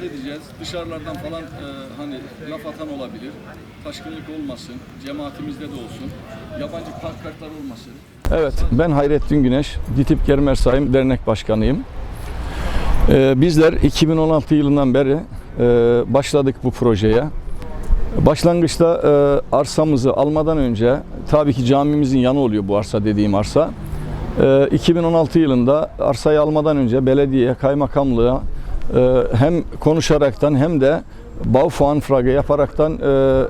dikkat edeceğiz. Dışarılardan falan e, hani laf atan olabilir. Taşkınlık olmasın. Cemaatimizde de olsun. Yabancı pankartlar olmasın. Evet, ben Hayrettin Güneş, DİTİP Germer Sayım Dernek Başkanıyım. Ee, bizler 2016 yılından beri e, başladık bu projeye. Başlangıçta e, arsamızı almadan önce, tabii ki camimizin yanı oluyor bu arsa dediğim arsa. E, 2016 yılında arsayı almadan önce belediye, kaymakamlığa hem konuşaraktan hem de Baufuanfrage yaparaktan e,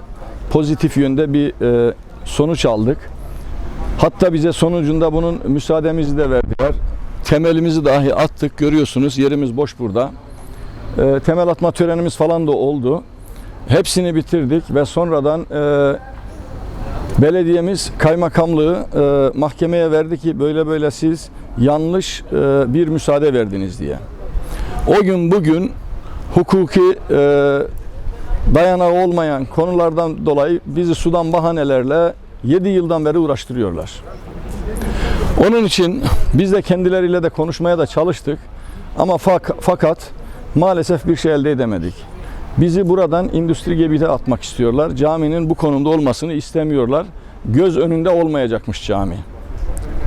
pozitif yönde bir e, sonuç aldık. Hatta bize sonucunda bunun müsaademizi de verdiler. Temelimizi dahi attık. Görüyorsunuz yerimiz boş burada. E, temel atma törenimiz falan da oldu. Hepsini bitirdik ve sonradan e, belediyemiz kaymakamlığı mahkemeye verdi ki böyle böyle siz yanlış bir müsaade verdiniz diye. O gün bugün hukuki e, dayanağı olmayan konulardan dolayı bizi sudan bahanelerle 7 yıldan beri uğraştırıyorlar. Onun için biz de kendileriyle de konuşmaya da çalıştık. Ama fak- fakat maalesef bir şey elde edemedik. Bizi buradan endüstri gebide atmak istiyorlar. Caminin bu konumda olmasını istemiyorlar. Göz önünde olmayacakmış cami.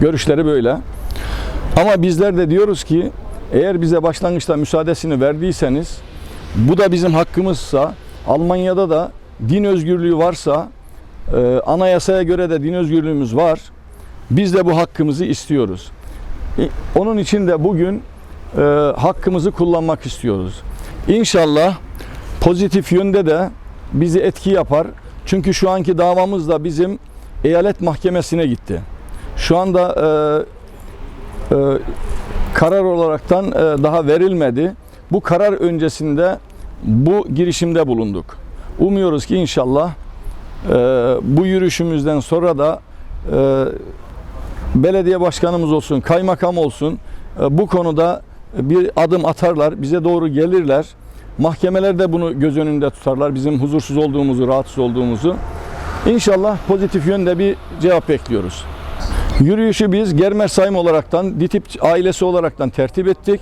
Görüşleri böyle. Ama bizler de diyoruz ki eğer bize başlangıçta müsaadesini verdiyseniz bu da bizim hakkımızsa Almanya'da da din özgürlüğü varsa e, anayasaya göre de din özgürlüğümüz var. Biz de bu hakkımızı istiyoruz. E, Onun için de bugün e, hakkımızı kullanmak istiyoruz. İnşallah pozitif yönde de bizi etki yapar. Çünkü şu anki davamız da bizim eyalet mahkemesine gitti. Şu anda e, e, karar olaraktan e, daha verilmedi. Bu karar öncesinde bu girişimde bulunduk. Umuyoruz ki inşallah e, bu yürüyüşümüzden sonra da e, belediye başkanımız olsun, kaymakam olsun bu konuda bir adım atarlar, bize doğru gelirler. Mahkemeler de bunu göz önünde tutarlar, bizim huzursuz olduğumuzu, rahatsız olduğumuzu. İnşallah pozitif yönde bir cevap bekliyoruz. Yürüyüşü biz Germer Sayım olaraktan, DİTİP ailesi olaraktan tertip ettik.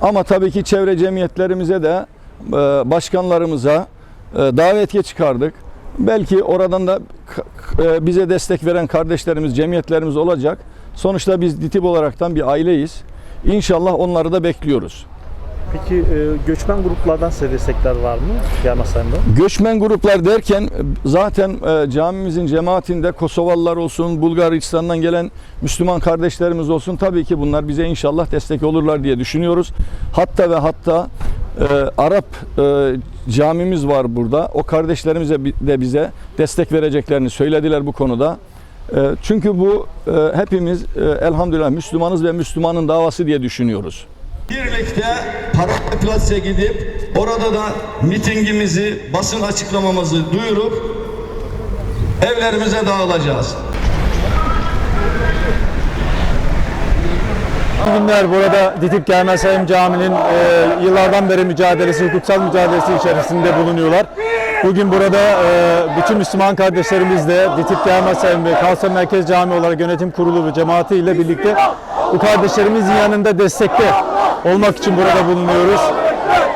Ama tabii ki çevre cemiyetlerimize de e, başkanlarımıza e, davetiye çıkardık. Belki oradan da e, bize destek veren kardeşlerimiz, cemiyetlerimiz olacak. Sonuçta biz DİTİP olaraktan bir aileyiz. İnşallah onları da bekliyoruz. Peki e, göçmen gruplardan size destekler var mı Yarmasay'ımda? Göçmen gruplar derken e, zaten e, camimizin cemaatinde Kosovalılar olsun, Bulgaristan'dan gelen Müslüman kardeşlerimiz olsun tabii ki bunlar bize inşallah destek olurlar diye düşünüyoruz. Hatta ve hatta e, Arap e, camimiz var burada. O kardeşlerimize de bize destek vereceklerini söylediler bu konuda. E, çünkü bu e, hepimiz e, elhamdülillah Müslümanız ve Müslümanın davası diye düşünüyoruz. Birlikte Paraklas'a gidip orada da mitingimizi, basın açıklamamızı duyurup evlerimize dağılacağız. Günler burada Ditip Germesayım Camii'nin e, yıllardan beri mücadelesi, hukuksal mücadelesi içerisinde bulunuyorlar. Bugün burada e, bütün Müslüman kardeşlerimiz de Ditip Germesayım ve Kalsa Merkez Camii olarak yönetim kurulu ve cemaati ile birlikte bu kardeşlerimizin yanında destekte olmak için burada bulunuyoruz.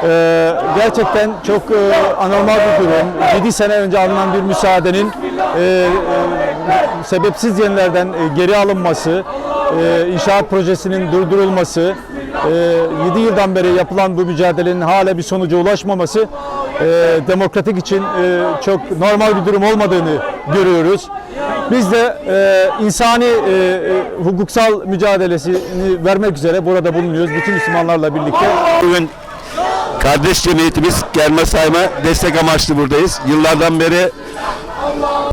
E, gerçekten çok e, anormal bir durum. 7 sene önce alınan bir müsaadenin e, e, sebepsiz yerlerden e, geri alınması, e, inşaat projesinin durdurulması, 7 yıldan beri yapılan bu mücadelenin hala bir sonuca ulaşmaması e, demokratik için e, çok normal bir durum olmadığını görüyoruz. Biz de e, insani e, e, hukuksal mücadelesini vermek üzere burada bulunuyoruz bütün Müslümanlarla birlikte. Bugün kardeş cemiyetimiz Gelme Sayma destek amaçlı buradayız. Yıllardan beri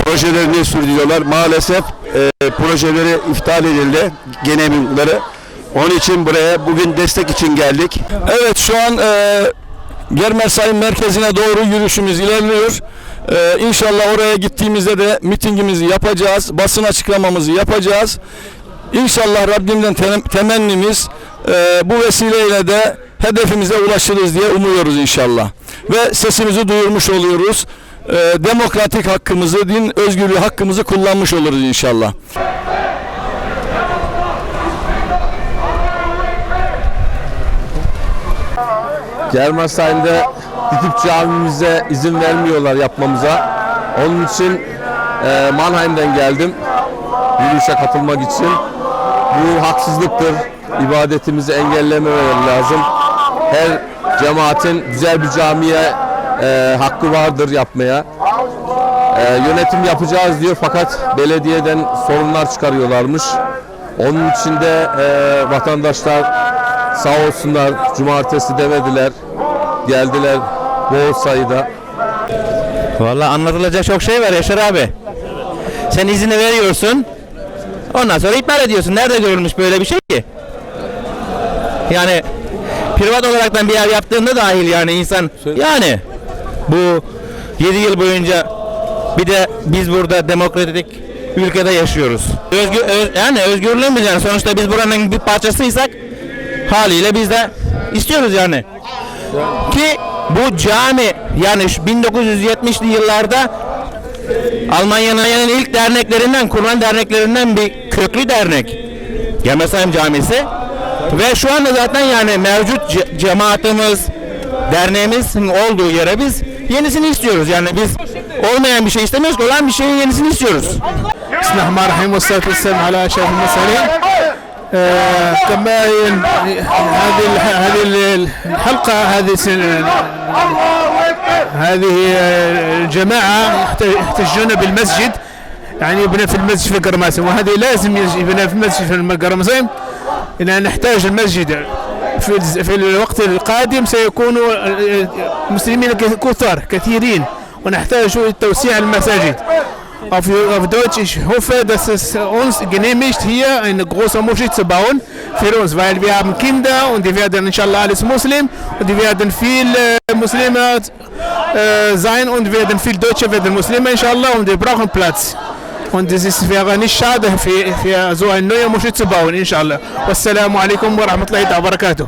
projelerini sürdürüyorlar. Maalesef e, projeleri iptal edildi. Genellikleri. Onun için buraya bugün destek için geldik. Evet şu an e, Germer Sayın Merkezi'ne doğru yürüyüşümüz ilerliyor. E, inşallah oraya gittiğimizde de mitingimizi yapacağız. Basın açıklamamızı yapacağız. İnşallah Rabbimden tem- temennimiz e, bu vesileyle de hedefimize ulaşırız diye umuyoruz inşallah. Ve sesimizi duyurmuş oluyoruz. E, demokratik hakkımızı, din özgürlüğü hakkımızı kullanmış oluruz inşallah. Germersheim'de Ditip camimize izin vermiyorlar yapmamıza. Onun için e, Mannheim'den geldim yürüyüşe katılmak için. Bu haksızlıktır. İbadetimizi engellememeleri lazım. Her cemaatin güzel bir camiye e, hakkı vardır yapmaya. E, yönetim yapacağız diyor fakat belediyeden sorunlar çıkarıyorlarmış. Onun için de e, vatandaşlar sağ olsunlar cumartesi demediler. Geldiler bol sayıda. Vallahi anlatılacak çok şey var Yaşar abi. Sen izini veriyorsun. Ondan sonra iptal ediyorsun. Nerede görülmüş böyle bir şey ki? Yani privat olaraktan bir yer yaptığında dahil yani insan yani bu 7 yıl boyunca bir de biz burada demokratik ülkede yaşıyoruz. Özgür, öz- yani özgürlüğümüz yani sonuçta biz buranın bir parçasıysak Haliyle biz de istiyoruz yani. Ki bu cami yani 1970'li yıllarda Almanya'nın ilk derneklerinden, Kur'an derneklerinden bir köklü dernek. Gemesheim Camisi. Ve şu anda zaten yani mevcut cemaatimiz, derneğimizin olduğu yere biz yenisini istiyoruz. Yani biz olmayan bir şey istemiyoruz ki olan bir şeyin yenisini istiyoruz. Bismillahirrahmanirrahim. Ve salatu vesselamu ala eşrefil. آه، كما ين- هذه هذه ال- الحلقة هذه هذه آه، الجماعة يحت- يحتجون بالمسجد. يعني يبنى في المسجد في قرماسم وهذه لازم يبنى في المسجد في قرماسم إن نحتاج المسجد في في الوقت القادم سيكون آه، مسلمين كثر كثيرين ونحتاج توسيع المساجد. Auf, auf Deutsch, ich hoffe, dass es uns genehmigt, hier eine große Moschee zu bauen für uns, weil wir haben Kinder und die werden inshallah alles Muslim und die werden viel äh, Muslime äh, sein und werden viel Deutsche werden Muslime inshallah und die brauchen Platz. Und es ist, wäre nicht schade für, für so eine neue Moschee zu bauen, inshallah. Wassalamu alaikum wa rahmatullahi wa barakatuh.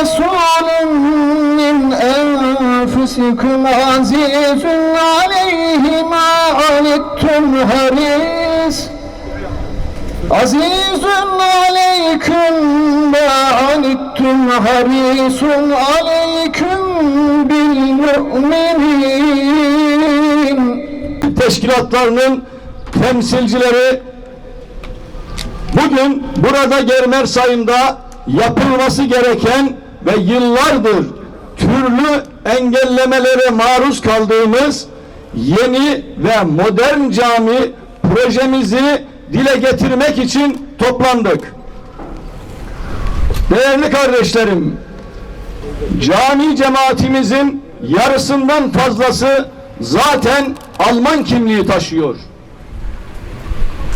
رسول من أنفسكم عزيز عليه ما عنتم حريص عزيز عليكم ما عنتم حريص عليكم بالمؤمنين teşkilatlarının temsilcileri bugün burada Germer sayında yapılması gereken ve yıllardır türlü engellemelere maruz kaldığımız yeni ve modern cami projemizi dile getirmek için toplandık. Değerli kardeşlerim, cami cemaatimizin yarısından fazlası zaten Alman kimliği taşıyor.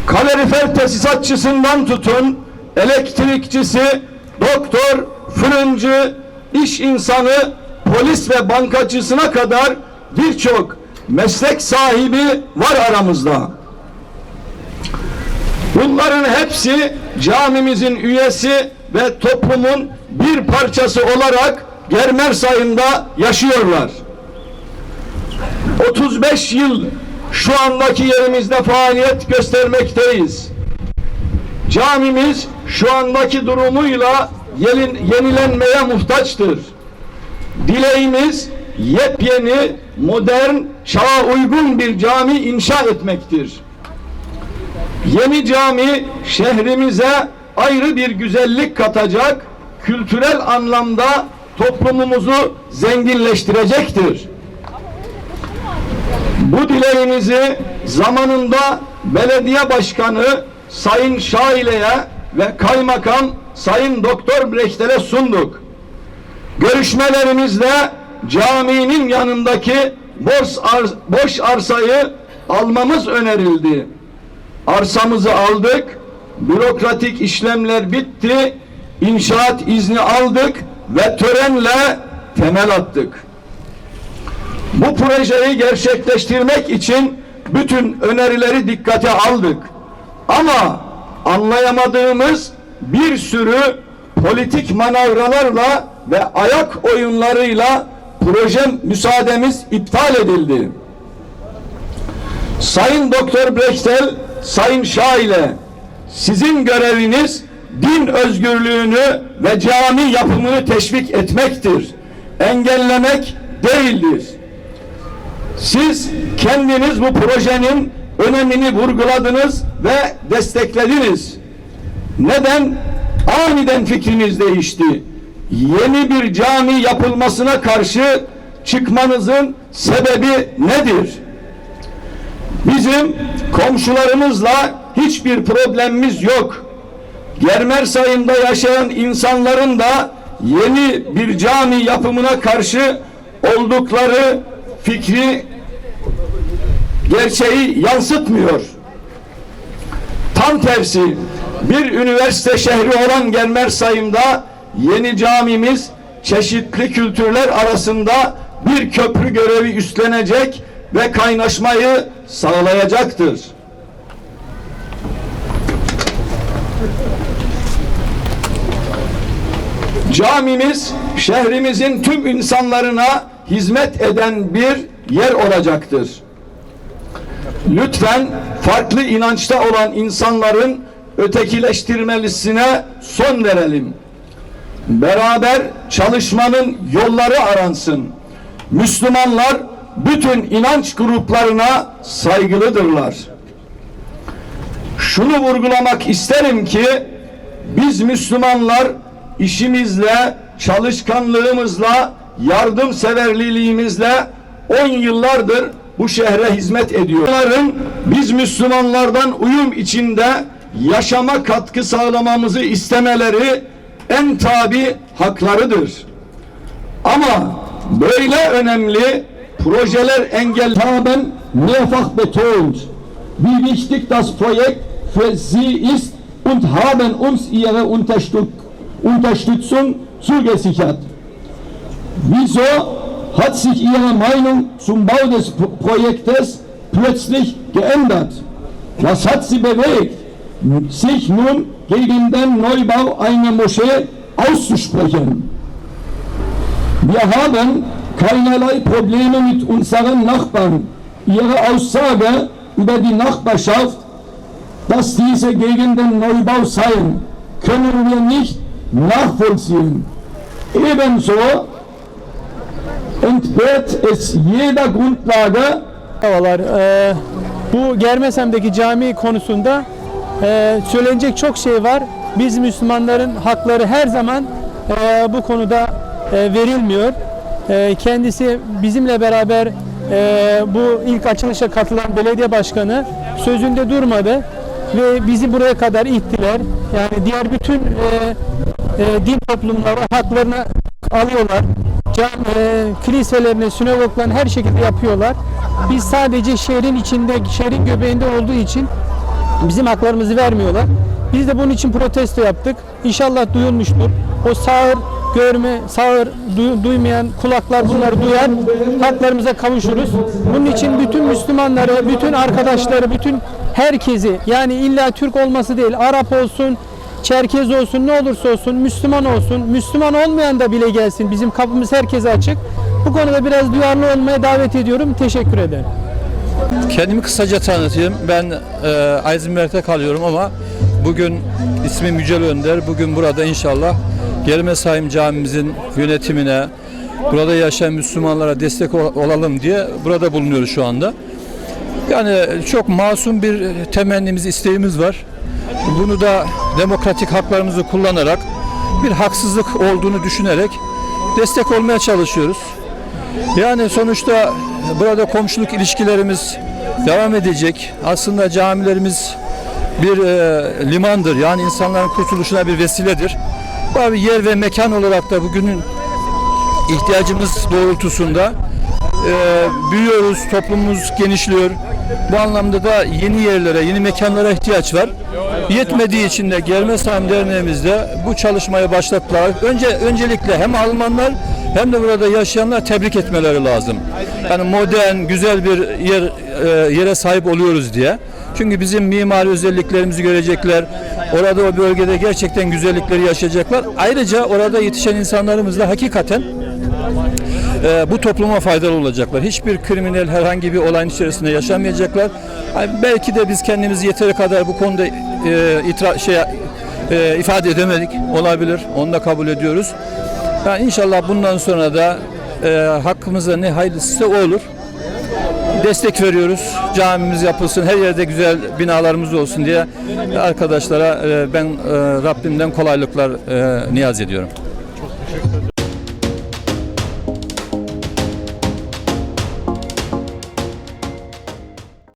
Kalorifer tesisatçısından tutun, elektrikçisi, doktor, fırıncı, iş insanı, polis ve bankacısına kadar birçok meslek sahibi var aramızda. Bunların hepsi camimizin üyesi ve toplumun bir parçası olarak Germer sayında yaşıyorlar. 35 yıl şu andaki yerimizde faaliyet göstermekteyiz. Camimiz şu andaki durumuyla yelin, yenilenmeye muhtaçtır. Dileğimiz yepyeni, modern, çağa uygun bir cami inşa etmektir. Yeni cami şehrimize ayrı bir güzellik katacak, kültürel anlamda toplumumuzu zenginleştirecektir. Bu dileğimizi zamanında belediye başkanı Sayın Şaile'ye ve kaymakam Sayın Doktor Brechtel'e sunduk. Görüşmelerimizde caminin yanındaki boş, ar- boş arsayı almamız önerildi. Arsamızı aldık, bürokratik işlemler bitti, inşaat izni aldık ve törenle temel attık. Bu projeyi gerçekleştirmek için bütün önerileri dikkate aldık. Ama anlayamadığımız bir sürü politik manevralarla ve ayak oyunlarıyla proje müsaademiz iptal edildi. Sayın Doktor Brechtel, Sayın Şaile, sizin göreviniz din özgürlüğünü ve cami yapımını teşvik etmektir. Engellemek değildir. Siz kendiniz bu projenin önemini vurguladınız ve desteklediniz. Neden? Aniden fikriniz değişti. Yeni bir cami yapılmasına karşı çıkmanızın sebebi nedir? Bizim komşularımızla hiçbir problemimiz yok. Germersay'ında yaşayan insanların da yeni bir cami yapımına karşı oldukları fikri gerçeği yansıtmıyor. Tam tersi bir üniversite şehri olan Germersay'ımda yeni camimiz çeşitli kültürler arasında bir köprü görevi üstlenecek ve kaynaşmayı sağlayacaktır. Camimiz şehrimizin tüm insanlarına hizmet eden bir yer olacaktır. Lütfen farklı inançta olan insanların ötekileştirmelisine son verelim. Beraber çalışmanın yolları aransın. Müslümanlar bütün inanç gruplarına saygılıdırlar. Şunu vurgulamak isterim ki biz Müslümanlar işimizle, çalışkanlığımızla, yardımseverliğimizle 10 yıllardır bu şehre hizmet ediyor. Onların biz Müslümanlardan uyum içinde yaşama katkı sağlamamızı istemeleri en tabi haklarıdır. Ama böyle önemli projeler engel haben mehrfach betont, wie wichtig das Projekt für Sie ist und haben uns Ihre Unterstüt- Unterstützung zugesichert. Wieso hat sich Ihre Meinung zum Bau des Pro- Projektes plötzlich geändert? Was hat Sie bewegt, sich nun gegen den Neubau einer Moschee auszusprechen? Wir haben keinerlei Probleme mit unseren Nachbarn. Ihre Aussage über die Nachbarschaft, dass diese Gegenden Neubau seien, können wir nicht nachvollziehen. Ebenso entbehrt es jeder Grundlage Merhabalar. Ee, bu Germesem'deki cami konusunda e, söylenecek çok şey var. Biz Müslümanların hakları her zaman e, bu konuda e, verilmiyor. E, kendisi bizimle beraber e, bu ilk açılışa katılan belediye başkanı sözünde durmadı ve bizi buraya kadar ittiler. Yani diğer bütün e, e, din toplumları haklarını alıyorlar. Cam, e, kiliselerini, sinagoglarını her şekilde yapıyorlar. Biz sadece şehrin içinde, şehrin göbeğinde olduğu için bizim haklarımızı vermiyorlar. Biz de bunun için protesto yaptık. İnşallah duyulmuştur. O sağır, görme, sağır, duy- duymayan kulaklar bunları duyar. Haklarımıza kavuşuruz. Bunun için bütün Müslümanları, bütün arkadaşları, bütün herkesi yani illa Türk olması değil, Arap olsun, Çerkez olsun, ne olursa olsun, Müslüman olsun, Müslüman olmayan da bile gelsin. Bizim kapımız herkese açık. Bu konuda biraz duyarlı olmaya davet ediyorum. Teşekkür ederim. Kendimi kısaca tanıtayım. Ben e, Eisenberg'de kalıyorum ama bugün ismim Yücel Önder. Bugün burada inşallah Gelmesayim Camimizin yönetimine, burada yaşayan Müslümanlara destek ol- olalım diye burada bulunuyoruz şu anda. Yani çok masum bir temennimiz, isteğimiz var. Bunu da demokratik haklarımızı kullanarak bir haksızlık olduğunu düşünerek destek olmaya çalışıyoruz. Yani sonuçta burada komşuluk ilişkilerimiz devam edecek. Aslında camilerimiz bir e, limandır. Yani insanların kurtuluşuna bir vesiledir. Bir yer ve mekan olarak da bugünün ihtiyacımız doğrultusunda e, büyüyoruz, toplumumuz genişliyor. Bu anlamda da yeni yerlere, yeni mekanlara ihtiyaç var. Yetmediği için de Gelmesheim Derneğimizde bu çalışmayı başlattılar. Önce öncelikle hem Almanlar hem de burada yaşayanlar tebrik etmeleri lazım. Yani modern, güzel bir yer e, yere sahip oluyoruz diye. Çünkü bizim mimari özelliklerimizi görecekler. Orada o bölgede gerçekten güzellikleri yaşayacaklar. Ayrıca orada yetişen insanlarımız da hakikaten e, bu topluma faydalı olacaklar. Hiçbir kriminal herhangi bir olayın içerisinde yaşamayacaklar. Yani belki de biz kendimizi yeteri kadar bu konuda e, itira- şey e, ifade edemedik olabilir. Onu da kabul ediyoruz. Yani inşallah bundan sonra da e, hakkımıza ne hayırlısı o olur. Destek veriyoruz. Camimiz yapılsın, her yerde güzel binalarımız olsun diye arkadaşlara e, ben e, Rabbimden kolaylıklar e, niyaz ediyorum.